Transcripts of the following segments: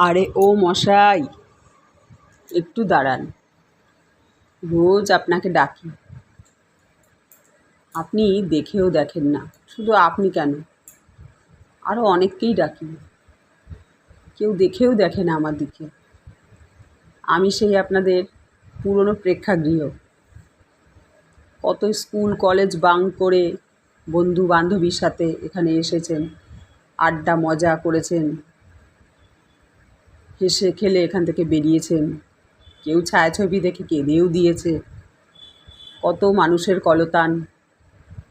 আরে ও মশাই, একটু দাঁড়ান। রোজ আপনাকে ডাকি। আপনি দেখেও দেখেন না। শুধু আপনি কেন? আরও অনেককেই ডাকি। কেউ দেখেও দেখে না আমার দিকে। আমি সেই আপনাদের পুরনো প্রেক্ষাগৃহ। কত স্কুল, কলেজ বাং করে বন্ধু বান্ধবীর সাথে এখানে এসেছেন আড্ডা মজা করেছেন। হেসে খেলে এখান থেকে বেরিয়েছেন কেউ ছায়াছবি দেখে কেঁদেও দিয়েছে। কত মানুষের কলতান।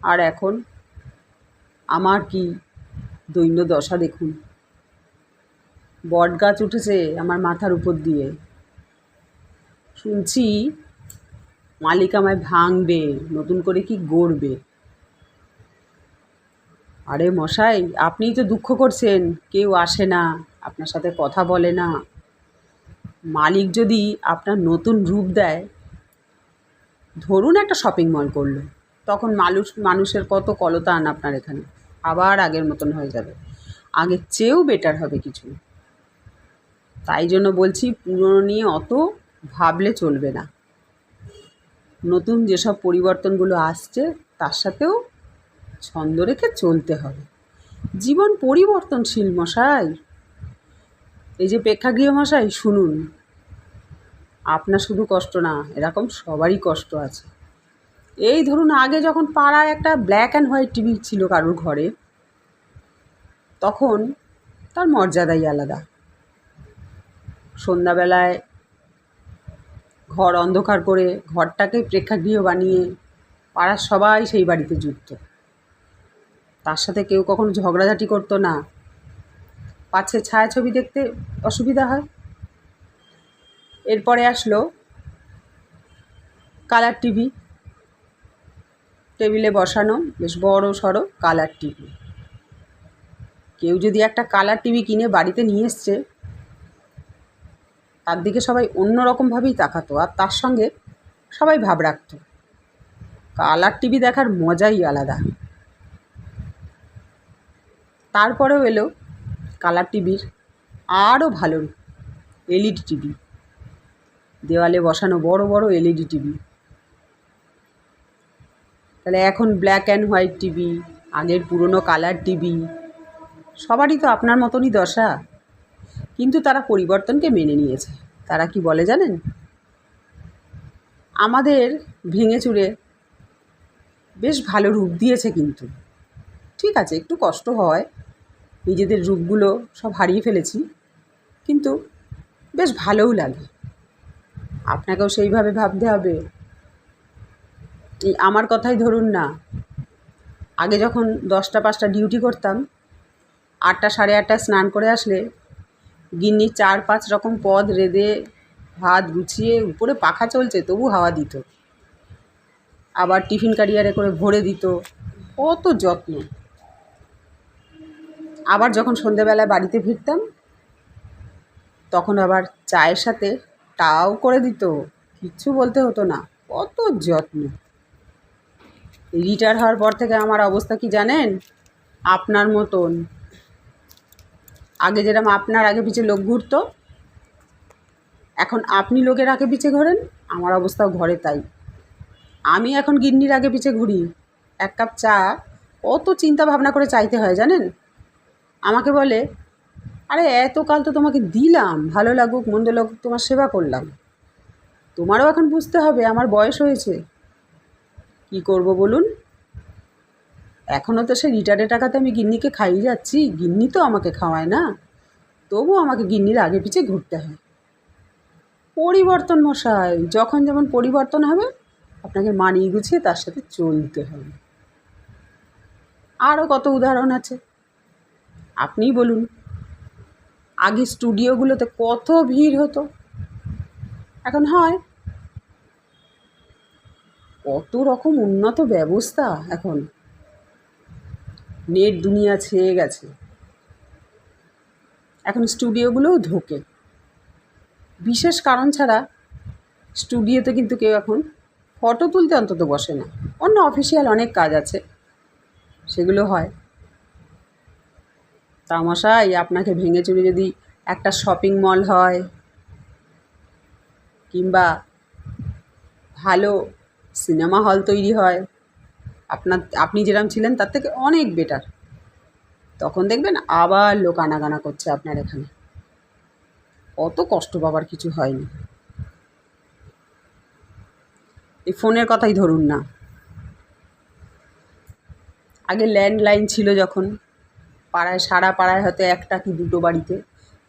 আর এখন আমার কি দৈন্য দশা দেখুন। বট গাছ উঠেছে আমার মাথার উপর দিয়ে। শুনছি মালিক আমায় ভাঙবে, নতুন করে কি গড়বে। আরে মশাই, আপনিই তো দুঃখ করছেন, কেউ আসে না। আপনার সাথে কথা বলে না। মালিক যদি আপনার নতুন রূপ দেয়, ধরুন একটা শপিং মল করল, তখন মানুষ, মানুষের কত কলতান আপনার এখানে। আবার আগের মতন হয়ে যাবে। আগের চেয়েও বেটার হবে কিছু। তাই জন্য বলছি, পুরনো নিয়ে অত ভাবলে চলবে না। নতুন যেসব পরিবর্তনগুলো আসছে, তার সাথেও ছন্দ রেখে চলতে হবে। জীবন পরিবর্তনশীল মশাই। এই যে প্রেক্ষাগৃহ মশাই, শুনুন। আপনার শুধু কষ্ট না, এরকম সবারই কষ্ট আছে। এই ধরুন, আগে যখন পাড়ায় একটা ব্ল্যাক অ্যান্ড হোয়াইট টিভি ছিল কারোর ঘরে, তখন তার মর্যাদাই আলাদা। সন্ধ্যাবেলায় ঘর অন্ধকার করে ঘরটাকে প্রেক্ষাগৃহ বানিয়ে পাড়ার সবাই সেই বাড়িতে যুক্ত। তার সাথে কেউ কখনো ঝগড়াঝাটি করতো না। পাচ্ছে ছায়াছবি দেখতে অসুবিধা হয়। এরপরে আসলো কালার টিভি। টেবিলে বসানো বেশ বড় সড়ো কালার টিভি। কেউ যদি একটা কালার টিভি কিনে বাড়িতে নিয়ে এসছে, তার দিকে সবাই অন্য রকমভাবেই তাকাতো আর তার সঙ্গে সবাই ভাব রাখতো। কালার টিভি দেখার মজাই আলাদা। তারপরেও এলো কালার টিভির আরও ভালো এলইডি টিভি। দেওয়ালে বসানো বড় বড় এলইডি টিভি। তাহলে এখন ব্ল্যাক অ্যান্ড হোয়াইট টিভি, আগের পুরনো কালার টিভি, সবারই তো আপনার মতনই দশা। কিন্তু তারা পরিবর্তনকে মেনে নিয়েছে। তারা কি বলে জানেন? আমাদের ভেঙে চুরে বেশ ভালো রূপ দিয়েছে কিন্তু। ঠিক আছে, একটু কষ্ট হয়। নিজেদের রূপগুলো সব হারিয়ে ফেলেছি। কিন্তু বেশ ভালোও লাগে। আপনাকেও সেইভাবে ভাবতে হবে। এই আমার কথাই ধরুন না। আগে যখন দশটা পাঁচটা ডিউটি করতাম, আটটা সাড়ে আটটায় স্নান করে আসলে গিন্নি চার পাঁচ রকম পদ রেঁধে ভাত গুছিয়ে উপরে পাখা চলছে, তবু হাওয়া দিত। আবার টিফিন ক্যারিয়ারে করে ভরে দিত। কত যত্ন। আবার যখন সন্ধেবেলায় বাড়িতে ফিরতাম, তখন আবার চায়ের সাথে টাও করে দিত কিচ্ছু বলতে হতো না। কত যত্ন। রিটায়ার হওয়ার পর থেকে আমার অবস্থা কি জানেন? আপনার মতন। আগে যেরকম আপনার আগে পিছে লোক ঘুরতো, এখন আপনি লোকের আগে পিছে ঘোরেন, আমার অবস্থাও ঘরে তাই। আমি এখন গিন্নির আগে পিছে ঘুরি। এক কাপ চা, কত চিন্তা ভাবনা করে চাইতে হয় জানেন? আমাকে বলে, আরে এত কাল তো তোমাকে দিলাম, ভালো লাগুক, মন্দ লাগুক, তোমার সেবা করলাম। তোমারও এখন বুঝতে হবে, আমার বয়স হয়েছে। কি করব বলুন? এখনও তো সে রিটায়ার্ডের টাকাতে আমি গিন্নিকে খাইয়ে যাচ্ছি, গিন্নি তো আমাকে খাওয়ায় না। তবু আমাকে গিন্নির আগে পিছে ঘুরতে হয়। পরিবর্তন মশাই, যখন যেমন পরিবর্তন হবে, আপনাকে মানিয়ে গুছিয়ে তার সাথে চলতে হবে। আরও কত উদাহরণ আছে। আপনিই বলুন। আগে স্টুডিওগুলোতে কত ভিড় হতো। এখন হয়। কত রকম উন্নত ব্যবস্থা এখন। নেট দুনিয়া ছেয়ে গেছে। এখন স্টুডিওগুলোও ঢোকে। বিশেষ কারণ ছাড়া স্টুডিওতে কিন্তু কেউ এখন ফটো তুলতে অন্তত বসে না। অন্য অফিসিয়াল অনেক কাজ আছে। সেগুলো হয়। তামাশাই, আপনাকে ভেঙে চুরে যদি একটা শপিং মল হয় কিংবা ভালো সিনেমা হল তৈরি হয়, আপনার, আপনি যেরকম ছিলেন তার থেকে অনেক বেটার তখন দেখবেন আবার লোক আনাগানা করছে আপনার এখানে। অত কষ্ট পাবার কিছু হয়নি। এই ফোনের কথাই ধরুন না। আগে ল্যান্ডলাইন ছিল যখন। পাড়ায়, সারা পাড়ায় হয়তো একটা কি দুটো বাড়িতে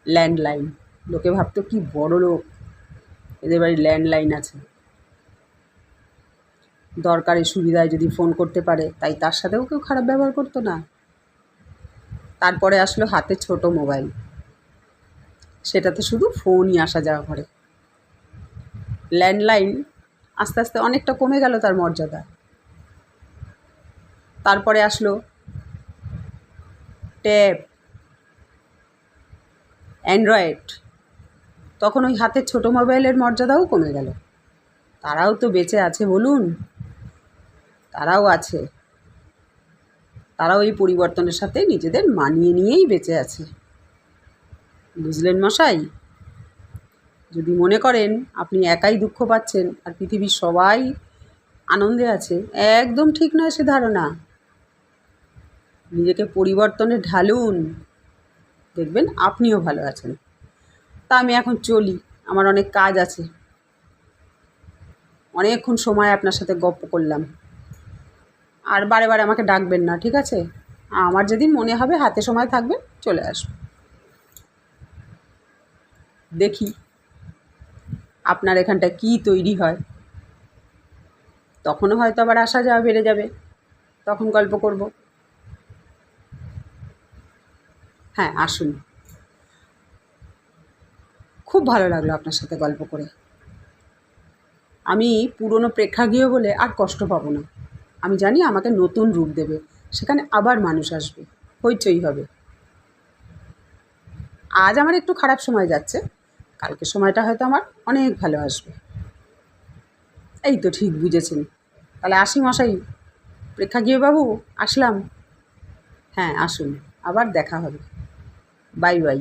ল্যান্ডলাইন। লোকে ভাবতো কি বড় লোক। এদের বাড়ি ল্যান্ডলাইন আছে। দরকারি সুবিধায় যদি ফোন করতে পারে, তাই তার সাথেও কেউ খারাপ ব্যবহার করতো না। তারপরে আসলো হাতে ছোট মোবাইল। সেটাতে শুধু ফোনই আসা যাওয়া করে। ল্যান্ডলাইন আস্তে আস্তে অনেকটা কমে গেল তার মর্যাদা। তারপরে আসলো ট্যাব। অ্যান্ড্রয়েড। তখন ওই হাতের ছোটো মোবাইলের মর্যাদাও কমে গেল। তারাও তো বেঁচে আছে বলুন। তারাও আছে। তারাও এই পরিবর্তনের সাথে নিজেদের মানিয়ে নিয়েই বেঁচে আছে। বুঝলেন মশাই? যদি মনে করেন আপনি একাই দুঃখ পাচ্ছেন আর পৃথিবীর সবাই আনন্দে আছে, একদম ঠিক নয় সে ধারণা। নিজেকে পরিবর্তনে ঢালুন। দেখবেন আপনিও ভালো আছেন। তা আমি এখন চলি, আমার অনেক কাজ আছে। অনেকক্ষণ সময় আপনার সাথে গপ্প করলাম। আর বারে বারে আমাকে ডাকবেন না, ঠিক আছে? আমার যেদিন মনে হবে হাতে সময় থাকবে, চলে আসব। দেখি আপনার এখানটায় কী তৈরি হয়। তখনও হয়তো আবার আসা যাওয়া বেড়ে যাবে। তখন গল্প করব। হ্যাঁ আসুন। খুব ভালো লাগল আপনার সাথে গল্প করে। আমি পুরনো প্রেক্ষাগৃহ বলে আর কষ্ট পাবো না। আমি জানি আমাকে নতুন রূপ দেবে, সেখানে আবার মানুষ আসবে, হইচই হবে। আজ আমার একটু খারাপ সময় যাচ্ছে কালকের সময়টা হয়তো আমার অনেক ভালো আসবে। এই তো ঠিক বুঝেছেন। তাহলে আসি মশাই। প্রেক্ষাগৃহবাবু, আসলাম। হ্যাঁ আসুন, আবার দেখা হবে। Bye bye